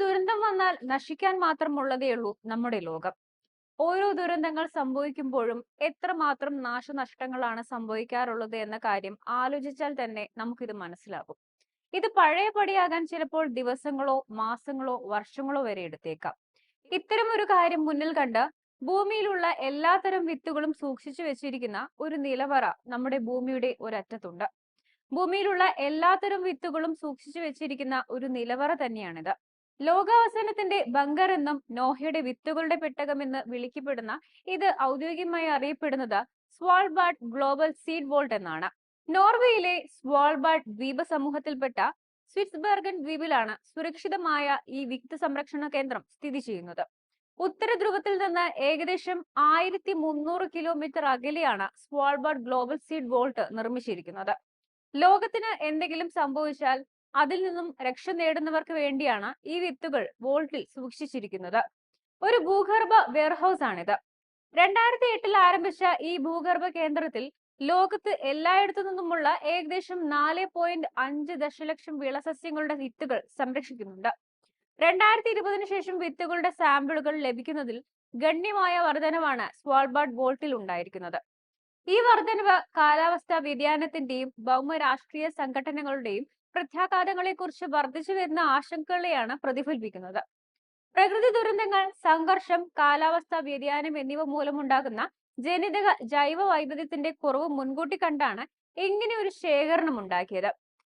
ദുരന്തം വന്നാൽ നശിക്കാൻ മാത്രമുള്ളതേയുള്ളൂ നമ്മുടെ ലോകം. ഓരോ ദുരന്തങ്ങൾ സംഭവിക്കുമ്പോഴും എത്രമാത്രം നാശനഷ്ടങ്ങളാണ് സംഭവിക്കാറുള്ളത് എന്ന കാര്യം ആലോചിച്ചാൽ തന്നെ നമുക്കിത് മനസ്സിലാകും. ഇത് പഴയപടിയാകാൻ ചിലപ്പോൾ ദിവസങ്ങളോ മാസങ്ങളോ വർഷങ്ങളോ വരെ എടുത്തേക്കാം. ഇത്തരം ഒരു കാര്യം മുന്നിൽ കണ്ട് ഭൂമിയിലുള്ള എല്ലാത്തരം വിത്തുകളും സൂക്ഷിച്ചു വെച്ചിരിക്കുന്ന ഒരു നിലവറ നമ്മുടെ ഭൂമിയുടെ ഒരറ്റത്തുണ്ട്. ഭൂമിയിലുള്ള എല്ലാത്തരം വിത്തുകളും സൂക്ഷിച്ചു വെച്ചിരിക്കുന്ന ഒരു നിലവറ തന്നെയാണിത്. ലോകാവസാനത്തിന്റെ ബങ്കർ എന്നും നോഹയുടെ വിത്തുകളുടെ പെട്ടകം എന്ന് വിളിക്കപ്പെടുന്ന ഇത് ഔദ്യോഗികമായി അറിയപ്പെടുന്നത് സ്വാൾബാർഡ് ഗ്ലോബൽ സീഡ് വോൾട്ട് എന്നാണ്. നോർവേയിലെ സ്വാൾബാർഡ് ദ്വീപ സമൂഹത്തിൽപ്പെട്ട സ്വിറ്റ്സ്ബർഗൻ ദ്വീപിലാണ് സുരക്ഷിതമായ ഈ വിത്ത് സംരക്ഷണ കേന്ദ്രം സ്ഥിതി ചെയ്യുന്നത്. ഉത്തര ധ്രുവത്തിൽ നിന്ന് ഏകദേശം ആയിരത്തി മുന്നൂറ് കിലോമീറ്റർ അകലെയാണ് സ്വാൾബാർഡ് ഗ്ലോബൽ സീഡ് വോൾട്ട് നിർമ്മിച്ചിരിക്കുന്നത്. ലോകത്തിന് എന്തെങ്കിലും സംഭവിച്ചാൽ അതിൽ നിന്നും രക്ഷ നേടുന്നവർക്ക് വേണ്ടിയാണ് ഈ വിത്തുകൾ വോൾട്ടിൽ സൂക്ഷിച്ചിരിക്കുന്നത്. ഒരു ഭൂഗർഭ വെയർഹൌസ് ആണിത്. രണ്ടായിരത്തി എട്ടിൽ ആരംഭിച്ച ഈ ഭൂഗർഭ കേന്ദ്രത്തിൽ ലോകത്ത് എല്ലായിടത്തു നിന്നുമുള്ള ഏകദേശം നാല് പോയിന്റ് അഞ്ച് ദശലക്ഷം വിളസസ്യങ്ങളുടെ വിത്തുകൾ സംരക്ഷിക്കുന്നുണ്ട്. രണ്ടായിരത്തി ഇരുപതിനു ശേഷം വിത്തുകളുടെ സാമ്പിളുകൾ ലഭിക്കുന്നതിൽ ഗണ്യമായ വർധനവാണ് സ്വാൾബാർഡ് വോൾട്ടിൽ ഉണ്ടായിരിക്കുന്നത്. ഈ വർധനവ് കാലാവസ്ഥാ വ്യതിയാനത്തിന്റെയും ഭൗമരാഷ്ട്രീയ സംഘടനകളുടെയും പ്രത്യാഘാതങ്ങളെ കുറിച്ച് വർദ്ധിച്ചു വരുന്ന ആശങ്കകളെയാണ് പ്രതിഫലിപ്പിക്കുന്നത്. പ്രകൃതി ദുരന്തങ്ങൾ സംഘർഷം കാലാവസ്ഥാ വ്യതിയാനം എന്നിവ മൂലമുണ്ടാകുന്ന ജനിതക ജൈവ വൈവിധ്യത്തിന്റെ കുറവ് മുൻകൂട്ടി കണ്ടാണ് ഇങ്ങനെ ഒരു ശേഖരണം ഉണ്ടാക്കിയത്.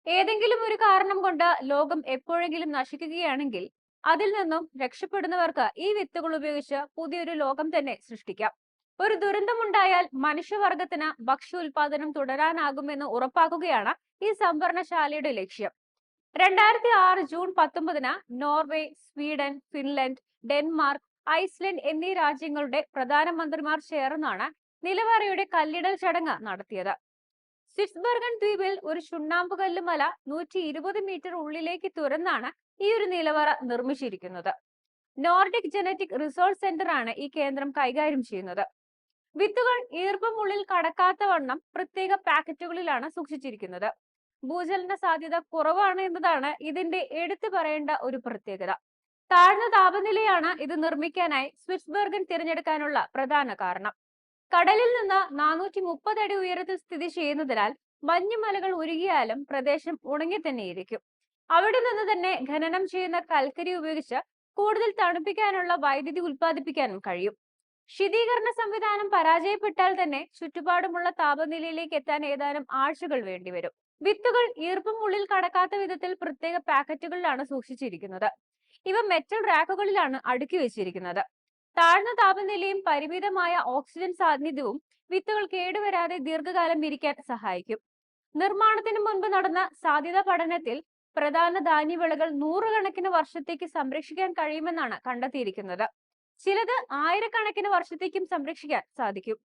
ഏതെങ്കിലും ഒരു കാരണം കൊണ്ട് ലോകം എപ്പോഴെങ്കിലും നശിക്കുകയാണെങ്കിൽ അതിൽ നിന്നും രക്ഷപ്പെടുന്നവർക്ക് ഈ വിത്തുകൾ ഉപയോഗിച്ച് പുതിയൊരു ലോകം തന്നെ സൃഷ്ടിക്കാം. ഒരു ദുരന്തമുണ്ടായാൽ മനുഷ്യവർഗത്തിന് ഭക്ഷ്യ ഉൽപാദനം തുടരാനാകുമെന്ന് ഉറപ്പാക്കുകയാണ് ഈ സംഭരണശാലയുടെ ലക്ഷ്യം. രണ്ടായിരത്തി ആറ് ജൂൺ പത്തൊമ്പതിന് Norway Sweden Finland Denmark Iceland എന്നീ രാജ്യങ്ങളുടെ പ്രധാനമന്ത്രിമാർ ചേർന്നാണ് നിലവറയുടെ കല്ലിടൽ ചടങ്ങ് നടത്തിയത്. സ്വിറ്റ്സ്ബർഗൻ ദ്വീപിൽ ഒരു ചുണ്ണാമ്പുകല്ല് മല നൂറ്റി ഇരുപത് മീറ്റർ ഉള്ളിലേക്ക് തുറന്നാണ് ഈ ഒരു നിലവറ നിർമ്മിച്ചിരിക്കുന്നത്. നോർഡിക് ജനറ്റിക് റിസോർട്ട് സെന്റർ ആണ് ഈ കേന്ദ്രം കൈകാര്യം ചെയ്യുന്നത്. വിത്തുകൾ ഈർപ്പമുള്ളിൽ കടക്കാത്ത വണ്ണം പ്രത്യേക പാക്കറ്റുകളിലാണ് സൂക്ഷിച്ചിരിക്കുന്നത്. ഭൂചലന സാധ്യത കുറവാണ് എന്നതാണ് ഇതിന്റെ എടുത്തു പറയേണ്ട ഒരു പ്രത്യേകത. താഴ്ന്ന താപനിലയാണ് ഇത് നിർമ്മിക്കാനായി സ്വിറ്റ്സ്ബർഗൻ തിരഞ്ഞെടുക്കാനുള്ള പ്രധാന കാരണം. കടലിൽ നിന്ന് നാനൂറ്റി മുപ്പത് അടി ഉയരത്തിൽ സ്ഥിതി ചെയ്യുന്നതിനാൽ മഞ്ഞുമലകൾ ഉരുകിയാലും പ്രദേശം ഉണങ്ങി തന്നെ ഇരിക്കും അവിടെ നിന്ന് തന്നെ ഖനനം ചെയ്യുന്ന കൽക്കരി ഉപയോഗിച്ച് കൂടുതൽ തണുപ്പിക്കാനുള്ള വൈദ്യുതി ഉൽപ്പാദിപ്പിക്കാനും കഴിയും. ശീതീകരണ സംവിധാനം പരാജയപ്പെട്ടാൽ തന്നെ ചുറ്റുപാടുമുള്ള താപനിലയിലേക്ക് എത്താൻ ഏതാനും ആഴ്ചകൾ വേണ്ടിവരും വിത്തുകൾ ഈർപ്പം ഉള്ളിൽ കടക്കാത്ത വിധത്തിൽ പ്രത്യേക പാക്കറ്റുകളിലാണ് സൂക്ഷിച്ചിരിക്കുന്നത്. ഇവ മെറ്റൽ റാക്കുകളിലാണ് അടുക്കി വെച്ചിരിക്കുന്നത്. താഴ്ന്ന താപനിലയും പരിമിതമായ ഓക്സിജൻ സാന്നിധ്യവും വിത്തുകൾ കേടുവരാതെ ദീർഘകാലം ഇരിക്കാൻ സഹായിക്കും. നിർമ്മാണത്തിന് മുൻപ് നടന്ന സാധ്യതാ പഠനത്തിൽ പ്രധാന ധാന്യവിളകൾ നൂറുകണക്കിന് വർഷത്തേക്ക് സംരക്ഷിക്കാൻ കഴിയുമെന്നാണ് കണ്ടെത്തിയിരിക്കുന്നത്. ചിലത് ആയിരക്കണക്കിന് വർഷത്തേക്കും സംരക്ഷിക്കാൻ സാധിക്കും.